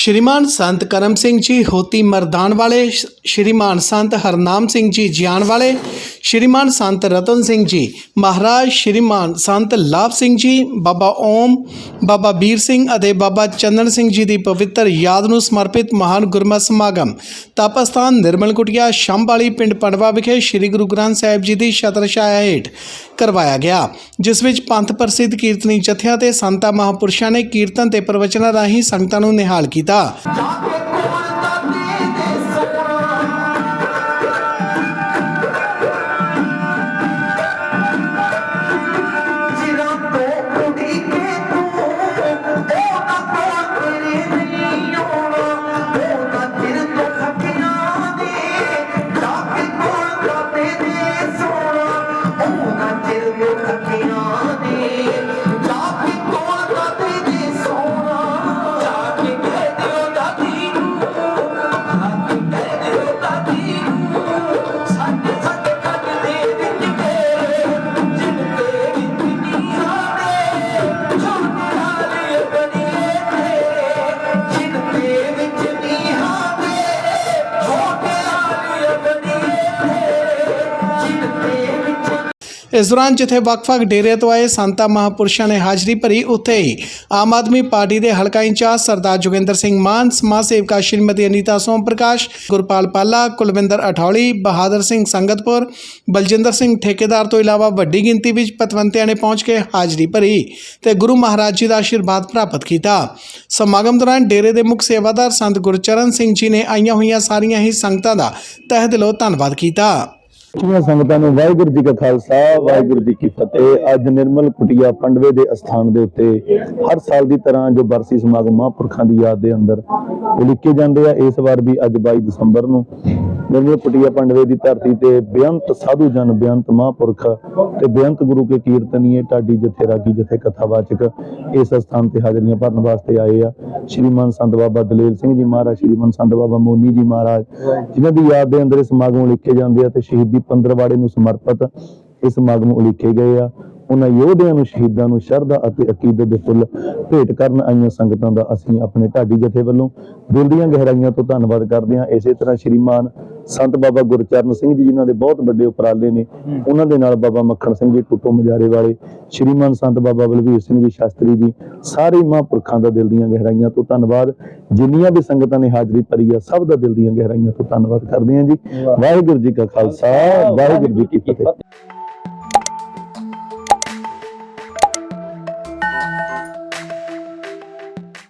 ਸ਼੍ਰੀਮਾਨ ਸੰਤ ਕਰਮ ਸਿੰਘ ਜੀ ਹੋਤੀ ਮਰਦਾਨ ਵਾਲੇ, ਸ਼੍ਰੀਮਾਨ ਸੰਤ ਹਰਨਾਮ ਸਿੰਘ ਜੀ ਜਿਆਣ ਵਾਲੇ ਸ਼੍ਰੀਮਾਨ ਸੰਤ ਰਤਨ ਸਿੰਘ ਜੀ ਮਹਾਰਾਜ ਸ਼੍ਰੀਮਾਨ ਸੰਤ ਲਾਭ ਸਿੰਘ ਜੀ ਬਾਬਾ ਓਮ ਬਾਬਾ ਵੀਰ ਸਿੰਘ ਅਤੇ ਬਾਬਾ ਚੰਦਨ ਸਿੰਘ ਜੀ ਦੀ ਪਵਿੱਤਰ ਯਾਦ ਨੂੰ ਸਮਰਪਿਤ ਮਹਾਨ ਗੁਰਮਤਿ ਸਮਾਗਮ ਤਪਸਥਾਨ ਨਿਰਮਲ ਕੁਟਿਆ ਸ਼ੰਭਾਲੀ ਪਿੰਡ ਪੰਡਵਾ ਵਿਖੇ ਸ੍ਰੀ ਗੁਰੂ ਗ੍ਰੰਥ ਸਾਹਿਬ ਜੀ ਦੀ ਛਤਰ ਛਾਇਆ ਹੇਠ ਕਰਵਾਇਆ ਗਿਆ ਜਿਸ ਵਿੱਚ ਪੰਥ ਪ੍ਰਸਿੱਧ ਕੀਰਤਨੀ ਜਥਿਆਂ ਤੇ ਸੰਤਾਂ ਮਹਾਪੁਰਸ਼ਾਂ ਨੇ ਕੀਰਤਨ ਤੇ ਪ੍ਰਵਚਨਾਂ ਰਾਹੀਂ ਸੰਗਤਾਂ ਨੂੰ ਨਿਹਾਲ ਕੀਤਾ ਇਸ ਦੌਰਾਨ ਜਿੱਥੇ ਵੱਖ-ਵੱਖ ਡੇਰੇ ਤੋਂ ਆਏ ਸੰਤਾਂ ਮਹਾਪੁਰਸ਼ਾਂ ਨੇ ਹਾਜ਼ਰੀ ਭਰੀ, ਉੱਥੇ ਹੀ ਆਮ ਆਦਮੀ ਪਾਰਟੀ ਦੇ ਹਲਕਾ ਇੰਚਾਰਜ ਸਰਦਾਰ ਜੋਗਿੰਦਰ ਸਿੰਘ ਮਾਨ, ਸਮਾਜ ਸੇਵਕਾ ਸ਼੍ਰੀਮਤੀ ਅਨੀਤਾ ਸੋਮ ਪ੍ਰਕਾਸ਼, ਗੁਰਪਾਲ ਪਾਲਾ, ਕੁਲਵਿੰਦਰ ਅਠੌਲੀ ਬਹਾਦਰ ਸਿੰਘ ਸੰਗਤਪੁਰ, ਬਲਜਿੰਦਰ ਸਿੰਘ ਠੇਕੇਦਾਰ ਤੋਂ ਇਲਾਵਾ ਵੱਡੀ ਗਿਣਤੀ ਵਿੱਚ ਪਤਵੰਤਿਆਂ ਨੇ ਪਹੁੰਚ ਕੇ ਹਾਜ਼ਰੀ ਭਰੀ ਤੇ ਗੁਰੂ ਮਹਾਰਾਜ ਜੀ ਦਾ ਆਸ਼ੀਰਵਾਦ ਪ੍ਰਾਪਤ ਕੀਤਾ। ਸਮਾਗਮ ਦੌਰਾਨ ਡੇਰੇ ਦੇ ਮੁੱਖ ਸੇਵਾਦਾਰ ਸੰਤ ਗੁਰਚਰਨ ਸਿੰਘ ਜੀ ਨੇ ਆਈਆਂ ਹੋਈਆਂ ਸਾਰੀਆਂ ਹੀ ਸੰਗਤਾਂ ਦਾ ਤਹਿ ਦਿਲੋਂ ਧੰਨਵਾਦ ਕੀਤਾ। ਸਾਰੀਆਂ ਸੰਗਤਾਂ ਨੂੰ ਵਾਹਿਗੁਰੂ ਜੀ ਕਾ ਖਾਲਸਾ, ਵਾਹਿਗੁਰੂ ਜੀ ਕੀ ਫਤਿਹ। ਅੱਜ ਨਿਰਮਲ ਕੁਟਿਆ ਪੰਡਵੇ ਦੇ ਅਸਥਾਨ ਦੇ ਉੱਤੇ ਹਰ ਸਾਲ ਦੀ ਤਰ੍ਹਾਂ ਜੋ ਬਰਸੀ ਸਮਾਗਮ ਮਹਾਂਪੁਰਖਾਂ ਦੀ ਯਾਦ ਦੇ ਅੰਦਰ ਉਲੀਕੇ ਜਾਂਦੇ ਆ, ਇਸ ਵਾਰ ਵੀ ਅੱਜ 22 ਦਸੰਬਰ ਨੂੰ ਨਿਰਮਲ ਕੁਟਿਆ ਪੰਡਵੇ ਦੀ ਧਰਤੀ ਤੇ ਬੇਅੰਤ ਸਾਧੂ ਜਨ, ਬੇਅੰਤ ਮਹਾਂਪੁਰਖ ਤੇ ਬੇਅੰਤ ਗੁਰੂ ਕੇ ਕੀਰਤਨੀਏ ਢਾਡੀ ਜਥੇ ਰਾਗੀ ਜਥੇ ਕਥਾਵਾਚਕ ਇਸ ਅਸਥਾਨ ਤੇ ਹਾਜ਼ਰੀਆਂ ਭਰਨ ਵਾਸਤੇ ਆਏ ਆ। ਸ਼੍ਰੀਮਾਨ ਸੰਤ ਬਾਬਾ ਦਲੇਲ ਸਿੰਘ ਜੀ ਮਹਾਰਾਜ ਸ਼੍ਰੀਮਾਨ ਸੰਤ ਬਾਬਾ ਮੋਨੀ ਜੀ ਮਹਾਰਾਜ, ਜਿਨ੍ਹਾਂ ਦੀ ਯਾਦ ਦੇ ਅੰਦਰ ਇਹ ਸਮਾਗਮ ਉਲੀਕੇ ਜਾਂਦੇ ਆ ਤੇ ਸ਼ਹੀਦੀ ਪੰਦਰਵਾੜੇ ਨੂੰ ਸਮਰਪਿਤ ਇਹ ਸਮਾਗਮ ਉਲੀਕੇ ਗਏ ਆ। ਉਹਨਾਂ ਯੋਧਿਆਂ ਨੂੰ ਸ਼ਹੀਦਾਂ ਨੂੰ ਸ਼ਰਧਾ ਅਤੇ ਅਕੀਦਤ ਦੇ ਫੁੱਲ ਭੇਟ ਕਰਨ ਆਈਆਂ ਸੰਗਤਾਂ ਦਾ ਅਸੀਂ ਆਪਣੇ ਢਾਡੀ ਜਥੇ ਵੱਲੋਂ ਦਿਲ ਦੀਆਂ ਗਹਿਰਾਈਆਂ ਤੋਂ ਧੰਨਵਾਦ ਕਰਦੇ ਹਾਂ। ਇਸੇ ਤਰ੍ਹਾਂ ਸ਼੍ਰੀਮਾਨ ਸੰਤ ਬਾਬਾ ਗੁਰਚਰਨ ਸਿੰਘ ਜੀ ਜਿਨ੍ਹਾਂ ਦੇ ਬਹੁਤ ਵੱਡੇ ਉਪਰਾਲੇ ਨੇ ਉਹਨਾਂ ਦੇ ਨਾਲ ਬਾਬਾ ਮੱਖਣ ਸਿੰਘ ਜੀ ਟੁੱਟੋ ਮਜਾਰੇ ਵਾਲੇ ਸ਼੍ਰੀਮਾਨ ਸੰਤ ਬਾਬਾ ਬਲਵੀਰ ਸਿੰਘ ਜੀ ਸ਼ਾਸਤਰੀ ਜੀ ਸਾਰੇ ਮਹਾਂਪੁਰਖਾਂ ਦਾ ਦਿਲ ਦੀਆਂ ਗਹਿਰਾਈਆਂ ਤੋਂ ਧੰਨਵਾਦ। ਜਿੰਨੀਆਂ ਵੀ ਸੰਗਤਾਂ ਨੇ ਹਾਜ਼ਰੀ ਭਰੀ ਆ ਸਭ ਦਾ ਦਿਲ ਦੀਆਂ ਗਹਿਰਾਈਆਂ ਤੋਂ ਧੰਨਵਾਦ ਕਰਦੇ ਹਾਂ ਜੀ। ਵਾਹਿਗੁਰੂ ਜੀ ਕਾ ਖਾਲਸਾ ਵਾਹਿਗੁਰੂ ਜੀ ਕੀ ਫਤਿਹ।